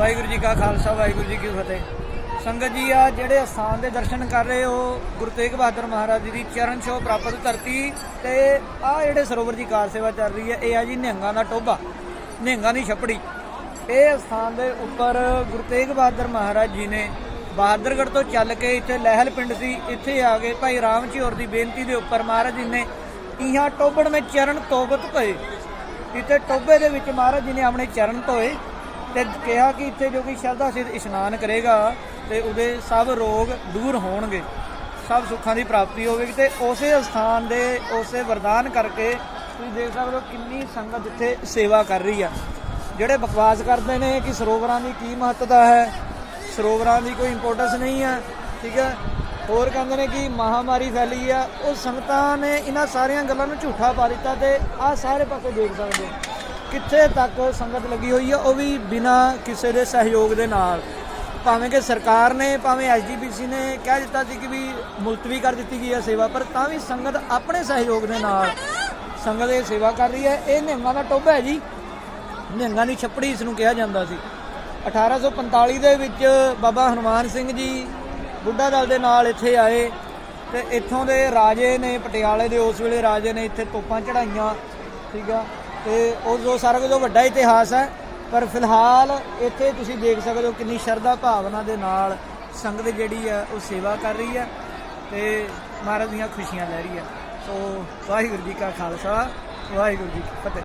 ਵਾਹਿਗੁਰੂ ਜੀ ਕਾ ਖਾਲਸਾ, ਵਾਹਿਗੁਰੂ ਜੀ ਕੀ ਫਤਿਹ। ਸੰਗਤ ਜੀ ਆ ਜਿਹੜੇ ਅਸਥਾਨ ਦੇ ਦਰਸ਼ਨ ਕਰ ਰਹੇ ਹੋ, ਗੁਰੂ ਤੇਗ ਬਹਾਦਰ ਮਹਾਰਾਜ ਜੀ ਦੀ ਚਰਨ ਛੋਹ ਪ੍ਰਾਪਤ ਧਰਤੀ ਤੇ ਆ ਜਿਹੜੇ ਸਰੋਵਰ ਦੀ ਕਾਰ ਸੇਵਾ ਚੱਲ ਰਹੀ ਹੈ, ਇਹ ਆ ਜੀ ਨਿਹੰਗਾਂ ਦਾ ਟੋਭਾ, ਨਿਹੰਗਾਂ ਦੀ ਛਪੜੀ। ਇਹ ਅਸਥਾਨ ਦੇ ਉੱਪਰ ਗੁਰੂ ਤੇਗ ਬਹਾਦਰ ਮਹਾਰਾਜ ਜੀ ਨੇ ਬਹਾਦਰਗੜ੍ਹ ਤੋਂ ਚੱਲ ਕੇ ਇੱਥੇ ਲਹਿਲ ਪਿੰਡ ਸੀ, ਇੱਥੇ ਆ ਗਏ ਭਾਈ ਰਾਮ ਚੌਰ ਦੀ ਬੇਨਤੀ ਦੇ ਉੱਪਰ ਮਹਾਰਾਜ ਜੀ ਨੇ ਇਹਾਂ ਟੋਬੜ ਵਿੱਚ ਚਰਨ ਤੋਬਤ ਭਏ ਇੱਥੇ ਟੋਬੇ ਦੇ ਵਿੱਚ ਮਹਾਰਾਜ ਜੀ ਨੇ ਆਪਣੇ ਚਰਨ ਧੋਏ। ਤੇ ਕਿਹਾ ਕਿ ਇੱਥੇ ਜੋ ਕਿ ਸ਼ਰਧਾ ਸਿਰ ਇਸ਼ਨਾਨ ਕਰੇਗਾ ਤੇ ਉਹਦੇ ਸਭ ਰੋਗ ਦੂਰ ਹੋਣਗੇ, ਸਭ ਸੁੱਖਾਂ ਦੀ ਪ੍ਰਾਪਤੀ ਹੋਵੇਗੀ ਤੇ ਉਸੇ ਸਥਾਨ ਦੇ ਉਸੇ ਵਰਦਾਨ ਕਰਕੇ ਤੁਸੀਂ ਦੇਖ ਸਕਦੇ ਹੋ ਕਿੰਨੀ ਸੰਗਤ ਇੱਥੇ ਸੇਵਾ ਕਰ ਰਹੀ ਆ। ਜਿਹੜੇ ਬਕਵਾਸ ਕਰਦੇ ਨੇ ਕਿ ਸਰੋਵਰਾਂ ਦੀ ਕੀ ਮਹੱਤਤਾ ਹੈ, ਸਰੋਵਰਾਂ ਦੀ ਕੋਈ ਇੰਪੋਰਟੈਂਸ ਨਹੀਂ ਹੈ, ਠੀਕ ਹੈ? ਹੋਰ ਕਹਿੰਦੇ ਨੇ ਕਿ ਮਹਾਮਾਰੀ ਫੈਲੀ ਆ, ਉਹ ਸੰਗਤਾਂ ਨੇ ਇਹਨਾਂ ਸਾਰੀਆਂ ਗੱਲਾਂ ਨੂੰ ਝੂਠਾ ਪਾ ਦਿੱਤਾ ਤੇ ਆਹ ਸਾਰੇ ਪਾਸੇ ਦੇਖ ਸਕਦੇ ਹੋ। ਕਿੱਥੇ ਤੱਕ ਸੰਗਤ ਲੱਗੀ ਹੋਈ ਹੈ ਉਹ ਵੀ ਬਿਨਾ ਕਿਸੇ ਦੇ ਸਹਿਯੋਗ ਦੇ ਨਾਲ। ਭਾਵੇਂ ਕਿ ਸਰਕਾਰ ਨੇ, ਭਾਵੇਂ ਐਸਜੀਪੀਸੀ ਨੇ ਕਹਿ ਦਿੱਤਾ ਸੀ ਕਿ ਵੀ ਮੁਲਤਵੀ ਕਰ ਦਿੱਤੀ ਗਈ ਹੈ ਸੇਵਾ, ਪਰ ਤਾਂ ਵੀ ਸੰਗਤ ਆਪਣੇ ਸਹਿਯੋਗ ਦੇ ਨਾਲ ਸੰਗਤ ਇਹ ਸੇਵਾ ਕਰ ਰਹੀ ਹੈ। ਇਹ ਨਿਹੰਗਾਂ ਦਾ ਟੋਭਾ ਹੈ ਜੀ। ਨਿਹੰਗਾਂ ਦੀ ਛੱਪੜੀ ਇਸ ਨੂੰ ਕਿਹਾ ਜਾਂਦਾ ਸੀ। 1845 ਦੇ ਵਿੱਚ ਬਾਬਾ ਹਨੂਮਾਨ ਸਿੰਘ ਜੀ ਬੁੱਢਾ ਦਲ ਦੇ ਨਾਲ ਇੱਥੇ ਆਏ ਤੇ ਇੱਥੋਂ ਦੇ ਰਾਜੇ ਨੇ, ਪਟਿਆਲੇ ਦੇ ਉਸ ਵੇਲੇ ਰਾਜੇ ਨੇ ਇੱਥੇ ਤੋਪਾਂ ਚੜਾਈਆਂ ਠੀਕ ਆ। ਤੇ ਉਹ ਜੋ ਸਾਰਾ ਕੁਝ ਵੱਡਾ ਇਤਿਹਾਸ ਹੈ, ਪਰ ਫਿਲਹਾਲ ਇੱਥੇ ਤੁਸੀਂ ਦੇਖ ਸਕਦੇ ਹੋ ਕਿੰਨੀ ਸ਼ਰਧਾ ਭਾਵਨਾ ਦੇ ਨਾਲ ਸੰਗਤ ਜਿਹੜੀ ਆ ਉਹ ਸੇਵਾ ਕਰ ਰਹੀ ਹੈ ਤੇ ਮਹਾਰਾਜ ਦੀਆਂ ਖੁਸ਼ੀਆਂ ਲੈ ਰਹੀ ਹੈ। ਸੋ ਵਾਹਿਗੁਰੂ ਜੀ ਕਾ ਖਾਲਸਾ, ਵਾਹਿਗੁਰੂ ਜੀ ਕੀ ਫਤਿਹ।